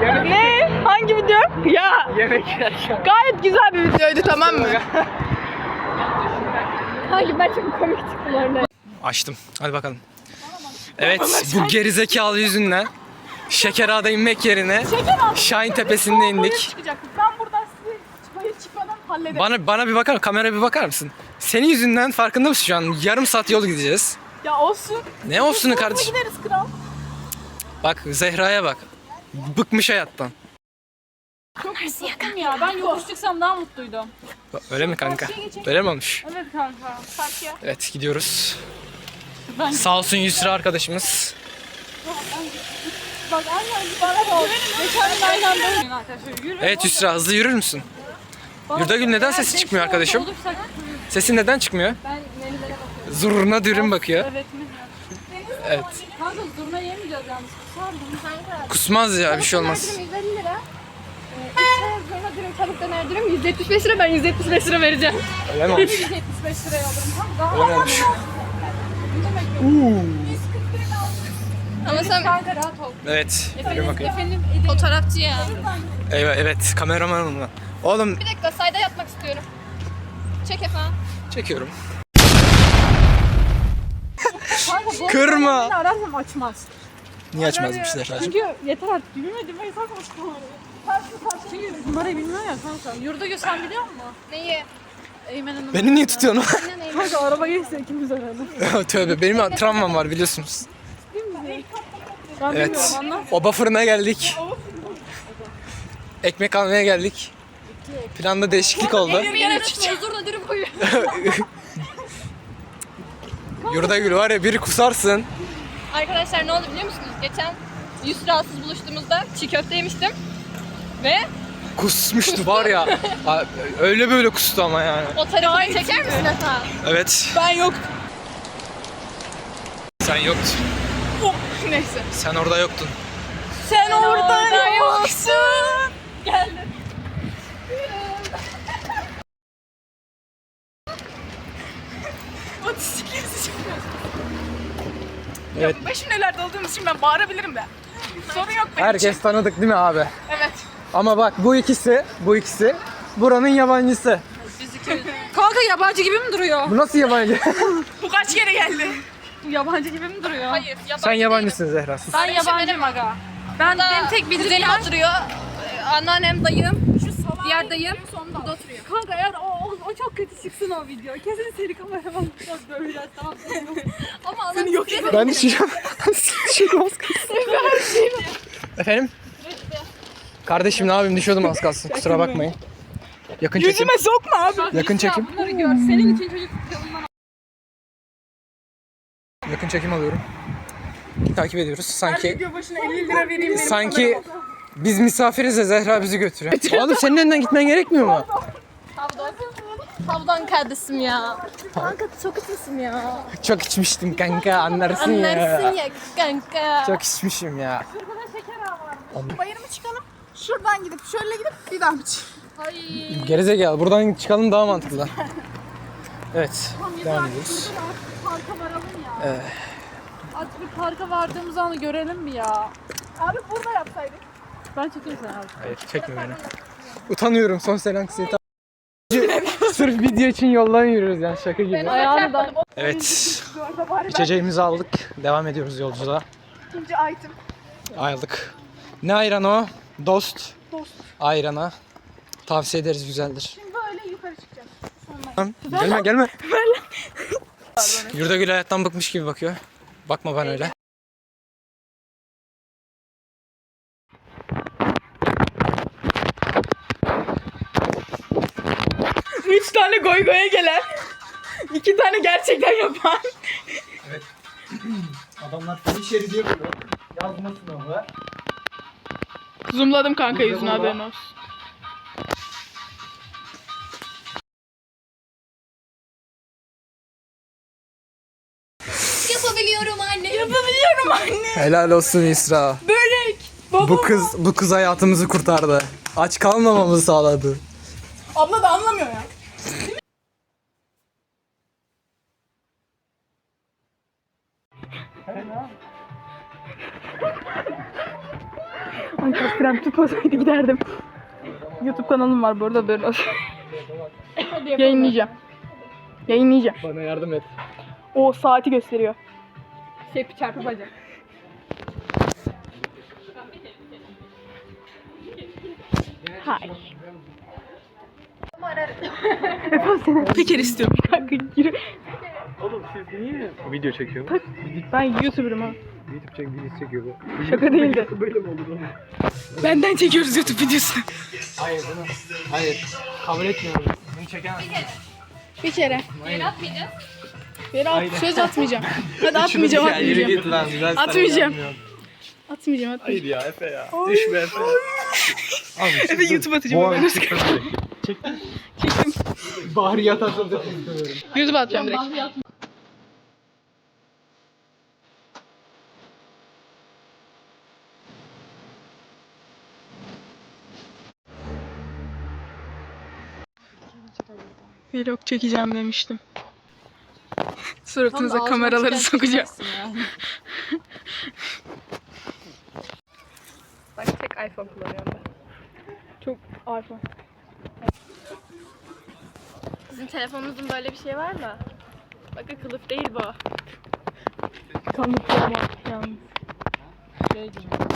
Ne? Hangi video? Ya Yemek yerken. gayet güzel bir videoydu tamam mı? Hangi ben çok komik çıktım orada. Açtım. Hadi bakalım. Evet bu gerizekalı yüzünden Şekerağa'da inmek yerine Şahin Tepesi'nde indik. Ben buradan sizi hayır çıkmadan hallederim. Bana bana bir bakar kameraya bir bakar mısın? Senin yüzünden farkında mısın şu an? Yarım saat yol gideceğiz. Ya olsun. Ne olsun kardeşim? gideriz kral. Bak Zehra'ya bak. Bıkmış hayattan. Çok sıkıldım ya. Ben yokuş çıksam daha mutluydum. Öyle mi kanka? Öyle mi olmuş? Evet kanka. Karşıya. Evet gidiyoruz. Ben- Sağ olsun Yusra arkadaşımız. Bak aynen bana bak. Geçen aynen böyle. Arkadaşlar yürü. Evet Yusra hızlı yürür müsün? Yurdagül neden sesi çıkmıyor arkadaşım? Sesin neden çıkmıyor? ben. Zurna dürüm bakıyor. Evet? Evet. Kanka zurna yemeyeceğiz yalnız. Sardım. Kusmaz ya bir şey olmaz. 150 lira. İşte sonra dürüm tavuk döner dürüm 175 lira ben 175 lira vereceğim. Öyle mi olmuş? 175 liraya alırım. Tamam daha Öyle? Ama sen kanka rahat ol. Evet. Bakayım. Efendim fotoğrafçı ya. Evet, evet kameramanım ben. Oğlum Bir dakika sayda yatmak istiyorum. Çek efendim. çekiyorum. kanka bu Kırma. arada ararsam açmaz. Niye açmazmış Zehra'cığım? Çünkü yeter artık bilmedi ben hesap açtım. Çünkü numarayı bilmiyor ya kanka. Yurda sen biliyor musun? Neyi? Eymen'in numarası. Beni niye tutuyorsun? Kanka araba geçse ikimiz arada. Tövbe benim travmam var biliyorsunuz. Ben Evet. bilmiyorum anlat. Oba fırına geldik. Ekmek almaya geldik. Planda değişiklik oldu. Gene zurna dürüm koyuyor. Yurdagül var ya biri kusarsın. Arkadaşlar ne oldu biliyor musunuz? Geçen Yusra'sız buluştuğumuzda çiğ köfte yemiştim. Ve Kusmuştu var ya. Ha, Öyle böyle kustu ama yani. o tarafını çeker misin Efe? Evet. Ben yok. Sen yoktun. Neyse. Sen orada yoktun. Sen orada yoksun. Geldim. Otistiklerinizi çıkmıyor. Evet. Ben şimdi nelerde olduğumuz için ben bağırabilirim de. Sorun yok benim için. Herkes tanıdık değil mi abi? Evet. Ama bak bu ikisi, bu ikisi buranın yabancısı. Kanka yabancı gibi mi duruyor? Bu nasıl yabancı? Bu kaç kere geldi? Bu yabancı gibi mi duruyor? Hayır, yabancı Sen değilim. yabancısın Zehra. sus. Ben yabancıyım aga. Ben benim tek bildiğim yer oturuyor. Ee, Anneannem, dayım, diğer dayım burada oturuyor. Kanka eğer o, o, o çok kötü çıksın o video. Kesin seni kameraman biraz döveceğiz tamam mı? Ama Allah Seni yok Ben de şey düşüyordum az kalsın. Efendim? Kardeşim ne yapayım düşüyordum az kalsın kusura bakmayın. Yakın çekim. Yüzüme sokma abi. Yakın çekim. Bunları gör. Senin için çocuk yanından Yakın çekim alıyorum. Takip ediyoruz. Sanki Video başına 50 lira vereyim benim sanki biz misafiriz de Zehra bizi götürüyor. Oğlum senin önden gitmen gerekmiyor mu? Havdan. Havdan kardeşim ya. Kanka çok içmişim ya. Çok içmiştim kanka anlarsın ya. Anlarsın ya kanka. Çok içmişim ya. Bayır mı çıkalım? Şuradan gidip şöyle gidip bir daha mı çıkalım? Ay. Gerizekalı buradan çıkalım daha mantıklı. Evet devam ediyoruz. Parka varalım ya. Evet. Artık bir parka vardığımız anı görelim mi ya? Abi burada yapsaydık. Ben çekeyim sen abi. Hayır çekme beni. Utanıyorum sosyal anksiyete. Sırf video için yoldan yürüyoruz yani şaka gibi. Ayağını da. Evet ben içeceğimizi aldık. Devam ediyoruz yolculuğa. ikinci item. Aldık. Ne ayran o? Dost. Dost. Ayrana. Tavsiye ederiz güzeldir. Şimdi böyle yukarı çıkacağız. Tamam. Gelme gelme. Yurdagül hayattan bıkmış gibi bakıyor. Bakma bana öyle. Üç tane goy goya gelen. iki tane gerçekten yapan. Adamlar fen şeridi yapıyor. Yazma sınavı. Zoomladım kanka yüzüne haberin olsun. Yapabiliyorum anne. Yapabiliyorum anne. Helal olsun İsra. Börek. Baba. Bu kız bu kız hayatımızı kurtardı. Aç kalmamamızı sağladı. Abla da anlamıyor ya. Ay krem tutmasaydı giderdim. YouTube kanalım var bu arada böyle olsun. Yayınlayacağım. Yayınlayacağım. Bana yardım et. O saati gösteriyor. Şey çarpı bacak. Hay. Efendim seni teker istiyorum kanka yürü. Oğlum siz niye video çekiyor? Ben YouTuber'ım ha. YouTube çek, video çekiyor bu. Şaka değildi. Böyle mi olur oğlum? Benden çekiyoruz YouTube videosunu. Hayır bunu. Hayır. Kabul etmiyorum. Bunu çekemez. Bir kere. Yere atmayacağız. Bir at, söz atmayacağım. Hadi atmayacağım, atmayacağım. lan. Atmayacağım. Atmayacağım, atmayacağım. Hayır ya Efe ya. Düşme Efe. Abi, Efe YouTube atacağım. Ben Çektin. çektim. Bahri yatarsa da istemiyorum. YouTube atacağım direkt. Vlog çekeceğim demiştim. Suratınıza kameraları sokacağım. Bak tek iPhone kullanıyorum ben. Çok iPhone. Sizin telefonunuzun böyle bir şey var mı? Bakın kılıf değil bu. Kanıtlama yalnız. Şey gibi.